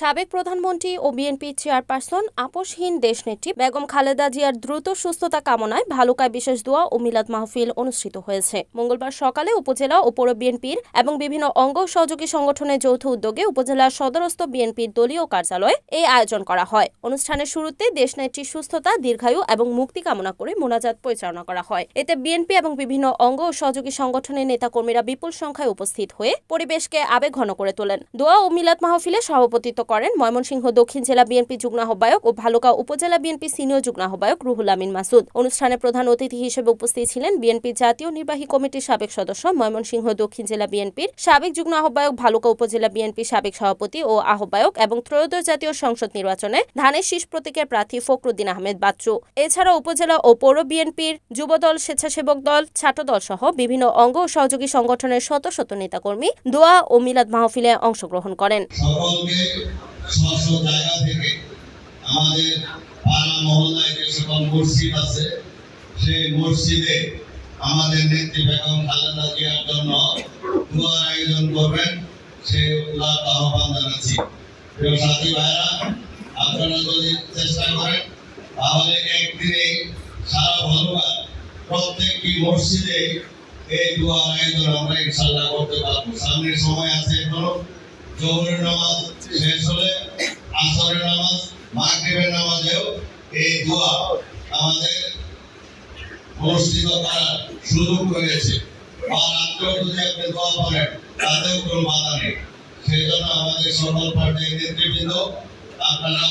সাবেক প্রধানমন্ত্রী ও BNP chairperson আপসহীন দেশনেত্রী বেগম খালেদা জিয়ার দ্রুত সুস্থতা কামনায় ভালুকায় বিশেষ দোয়া ও মিলাদ মাহফিল অনুষ্ঠিত হয়েছে। মঙ্গলবার সকালে উপজেলা ও পৌর বিএনপির এবং বিভিন্ন অঙ্গ সহযোগী সংগঠনের যৌথ উদ্যোগে উপজেলার সদরস্থ বিএনপির দলীয় কার্যালয়ে এই আয়োজন করা হয়। অনুষ্ঠানের শুরুতে দেশনেত্রীর সুস্থতা, দীর্ঘায়ু এবং মুক্তি কামনা করে মোনাজাত পরিচালনা করা হয়। এতে বিএনপি এবং বিভিন্ন অঙ্গ ও সহযোগী সংগঠনের নেতাকর্মীরা বিপুল সংখ্যায় উপস্থিত হয়ে পরিবেশকে আবেগ ঘন করে তোলেন। দোয়া ও মিলাদ মাহফিলে সভাপতিত্ব করেন ময়মনসিংহ দক্ষিণ জেলা বিএনপি যুগ্ম আহ্বায়ক ও ভালুকা উপজেলা বিএনপি সিনিয়র যুগ্ম আহ্বায়ক রুহুল আমিন মাসুদ। অনুষ্ঠানে প্রধান অতিথি হিসেবে উপস্থিত ছিলেন বিএনপি জাতীয় নির্বাহী কমিটির সাবেক সদস্য ময়মনসিংহ দক্ষিণ জেলা বিএনপির সাবেক যুগ্ম আহ্বায়ক, ভালুকা উপজেলা বিএনপি সাবেক সভাপতি ও আহ্বায়ক এবং ত্রয়োদশ জাতীয় সংসদ নির্বাচনে ধানের শীষ প্রতীকের প্রার্থী ফখরুদ্দিন আহমেদ বাচ্চু। এছাড়া উপজেলা ও পৌর বিএনপির যুবদল, স্বেচ্ছাসেবক দল, ছাত্রদল সহ বিভিন্ন অঙ্গ ও সহযোগী সংগঠনের শত শত নেতাকর্মী দোয়া ও মিলাদ মাহফিলে অংশগ্রহণ করেন। সকলকে স্ব স্ব জায়গা থেকে আমাদের পাড়া মহল্লায় যে সকল মসজিদ আছে, সেই মসজিদে আমাদের নেত্রী বেগম খালেদা জিয়ার জন্য দোয়ার আয়োজন করবেন, সেই উল্লাস আহ্বান জানাচ্ছি। প্রিয় সাথী ভাইরা আপনারা যদি চেষ্টা করেন, তাহলে একদিনে সারা ভালোবাস প্রত্যেকটি মসজিদে এই দোয়ার আয়োজন আমরা ইনশাল্লাহ করতে পারব। সামনের সময় আছে এখনও। জোহরের নামাজ শেষ হলে আসরের নামাজ, মাগরিবের নামাজেও এই দোয়া আমাদের অনুষ্ঠিত করার সুযোগ রয়েছে। আর রাত্রেও যদি আপনি দোয়া করেন, তাতেও কোনো বাধা নেই। সেই জন্য আমাদের সকল পর্যায়ের নেতৃবৃন্দ, আপনারা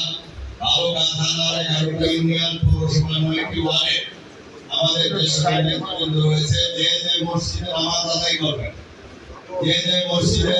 ভালো কাজ থানার এগারোটা ইউনিয়ন, পৌরসভা নয়টি ওয়ার্ডে আমাদের সকল নেতৃবৃন্দ রয়েছে। যে যে মসজিদে নামাজ আদায় করবেন, যে যে মসজিদে